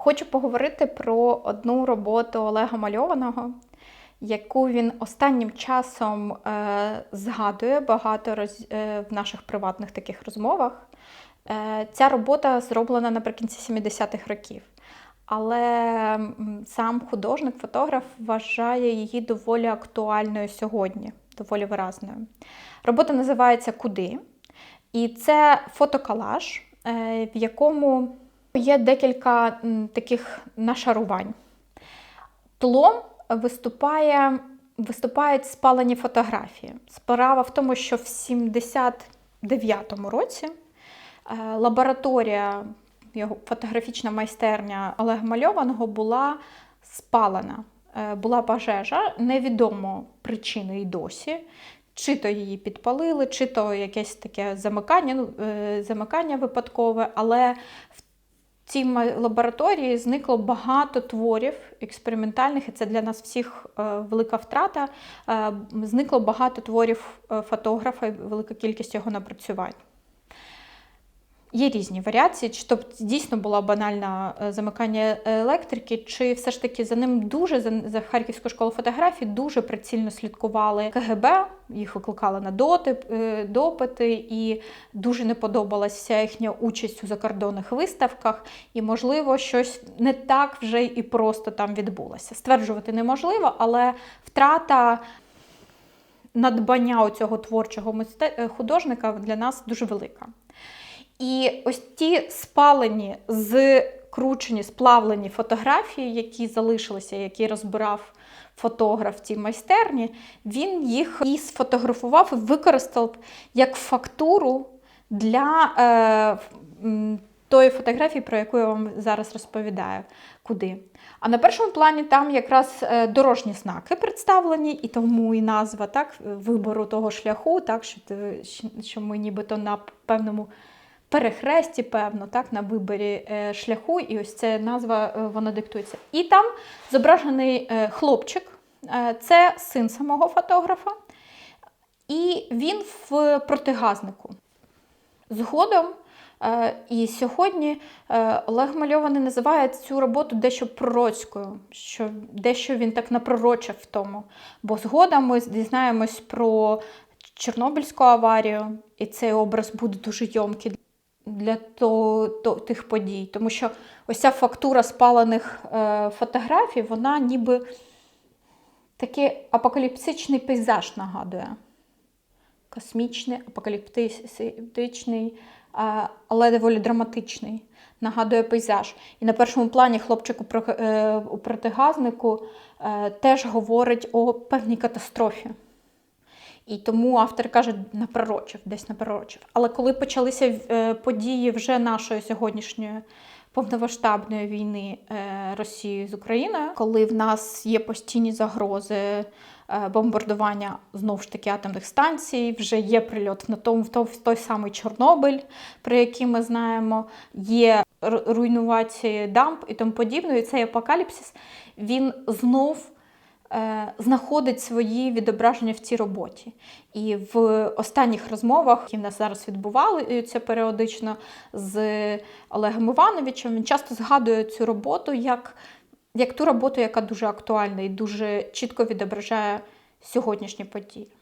Хочу поговорити про одну роботу Олега Мальованого, яку він останнім часом е, згадує багато роз, е, в наших приватних таких розмовах. Е, ця робота зроблена наприкінці 70-х років. Але сам художник, фотограф вважає її доволі актуальною сьогодні, доволі виразною. Робота називається Куди? І це фотоколаж, е, в якому є декілька таких нашарувань. Тлом виступає, виступають спалені фотографії. Справа в тому, що в 79-му році е, лабораторія, його фотографічна майстерня Олега Мальованого була спалена. Е, Була пожежа, невідомо причини і досі. Чи то її підпалили, чи то якесь таке замикання, ну, е, замикання випадкове, але в цій лабораторії зникло багато творів експериментальних, і це для нас всіх е, велика втрата. Е, Зникло багато творів е, фотографа, велика кількість його напрацювань. Є різні варіації, чи то дійсно було банальне е, замикання електрики, чи все ж таки за ним дуже за, Харківську школу фотографії дуже прицільно слідкували КГБ, їх викликали на доти, е, допити, і дуже не подобалася їхня участь у закордонних виставках, і, можливо, щось не так вже і просто там відбулося. Стверджувати неможливо, але втрата надбання у цього творчого е, художника для нас дуже велика. І ось ті спалені, скручені, сплавлені фотографії, які залишилися, які розбирав фотограф цій майстерні, він їх і сфотографував і використав як фактуру для е, тої фотографії, про яку я вам зараз розповідаю. Куди? А на першому плані там якраз е, дорожні знаки представлені, і тому і назва так, вибору того шляху, так, що, ти- що ми нібито на певному перехресті, певно, так, на виборі е, шляху, і ось ця назва е, вона диктується. І там зображений е, хлопчик, це син самого фотографа, і він в протигазнику. Згодом і сьогодні Олег Мальований називає цю роботу дещо пророцькою, що дещо він так напророчив в тому. Бо згодом ми дізнаємось про Чорнобильську аварію, і цей образ буде дуже йомкий для то, то, тих подій. Тому що ось ця фактура спалених е, фотографій, вона ніби такий апокаліптичний пейзаж нагадує. Космічний, апокаліптичний, але доволі драматичний. Нагадує пейзаж. І на першому плані хлопчик у е, протигазнику е, теж говорить о певній катастрофі. І тому автор каже, напророчив, десь напророчив. Але коли почалися е, події вже нашої сьогоднішньої повномасштабної війни е, Росії з Україною, коли в нас є постійні загрози е, бомбардування знову ж таки атомних станцій, вже є прильот на тому, в той, в той самий Чорнобиль, про який ми знаємо, є руйнувації дамб і тому подібне. І цей апокаліпсис він знов знаходить свої відображення в цій роботі. І в останніх розмовах, які в нас зараз відбувалися періодично з Олегом Івановичем, він часто згадує цю роботу як, як ту роботу, яка дуже актуальна і дуже чітко відображає сьогоднішні події.